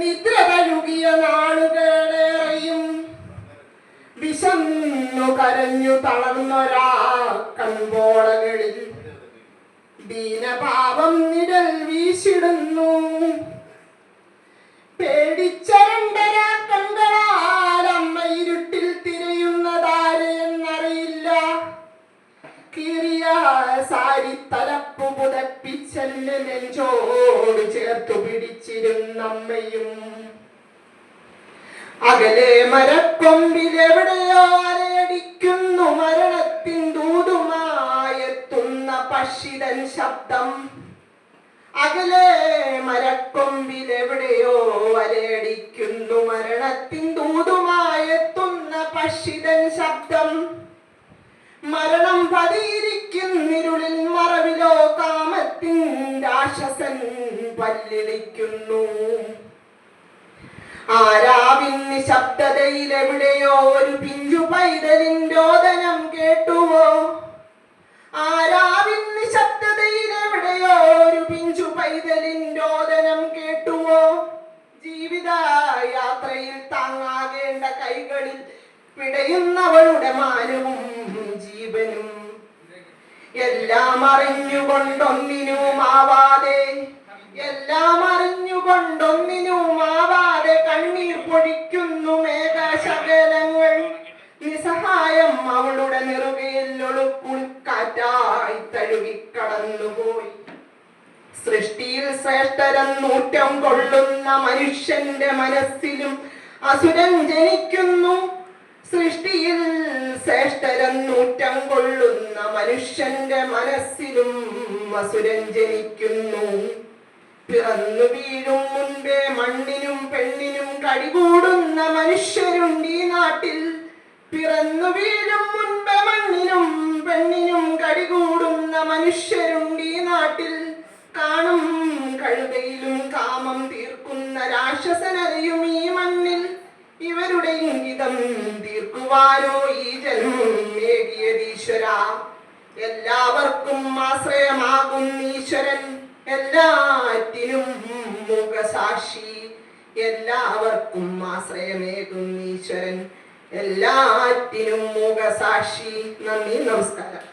നിദ്ര തഴുകിയ നാളുകളേറെയും വിശന്നു കരഞ്ഞു തളർന്നൊരാ കൺപോളകളിൽ ദീനപാപം നിഴൽ വീശിടുന്നു. അകലെ മരക്കൊമ്പിലെവിടെയോ അലയടിക്കുന്നു മരണത്തിൻ ദൂതുമായെത്തുന്ന പക്ഷിതൻ ശബ്ദം. അകലെ മരക്കൊമ്പിലെവിടെയോ അലയടിക്കുന്നു മരണത്തിൻ ദൂതുമായെത്തുന്ന പക്ഷിതൻ ശബ്ദം. മരണം പതിയിരിക്കുന്നിരുളിൽ മറവിലോ കാമത്തിൻ രാക്ഷസൻ പല്ലിളിക്കുന്നു ആരാവിൻ നിശബ്ദതയിൽ എവിടെയോ ഒരു പിഞ്ചു പൈതലിൻ രോദനം കേട്ടുവോ? ശബ്ദതയിൽ എവിടെയോ ഒരു പിഞ്ചു പൈതലിൻ രോദനം കേട്ടുവോ? ജീവിത യാത്രയിൽ താങ്ങാകേണ്ട കൈകളിൽ പിടയുന്നവളുടെ മാനവും ജീവനും എല്ലാം അറിഞ്ഞുകൊണ്ടൊന്നിനുമാവാതെ എല്ലാം ഒളുക്കുൾ കാറ്റായി തഴുകിക്കടന്നുപോയി. സൃഷ്ടിയിൽ ശ്രേഷ്ഠരെന്നൂറ്റം കൊള്ളുന്ന മനുഷ്യന്റെ മനസ്സിലും അസുരൻ ജനിക്കുന്നു. സൃഷ്ടിയിൽ ശ്രേഷ്ഠരെന്നൂറ്റം കൊള്ളുന്ന മനുഷ്യന്റെ മനസ്സിലും അസുരൻ ജനിക്കുന്നു. പിറന്നു വീഴും മുൻപേ മണ്ണിനും പെണ്ണിനും കടികൂടുന്ന മനുഷ്യരുണ്ട് ഈ നാട്ടിൽ. പിറന്നു വീഴും മുൻപേ മണ്ണിനും മനുഷ്യരുണ്ട് ഈ നാട്ടിൽ. കാണും കഴുതയിലും കാമം തീർക്കുന്ന രാക്ഷസനരയും ഈ മണ്ണിൽ. ഇവരുടെ ഇംഗിതം തീർക്കുവാനോ ഈ ജന്മം ഏകിയതീശ്വര എല്ലാവർക്കും ആശ്രയമാകും ഈശ്വരൻ. എല്ലാറ്റിനും മുഖസാക്ഷി. എല്ലാവർക്കും ആശ്രയമേകും ഈശ്വരൻ. എല്ലാറ്റിനും മുഖസാക്ഷി. നന്ദി നമസ്കാരം.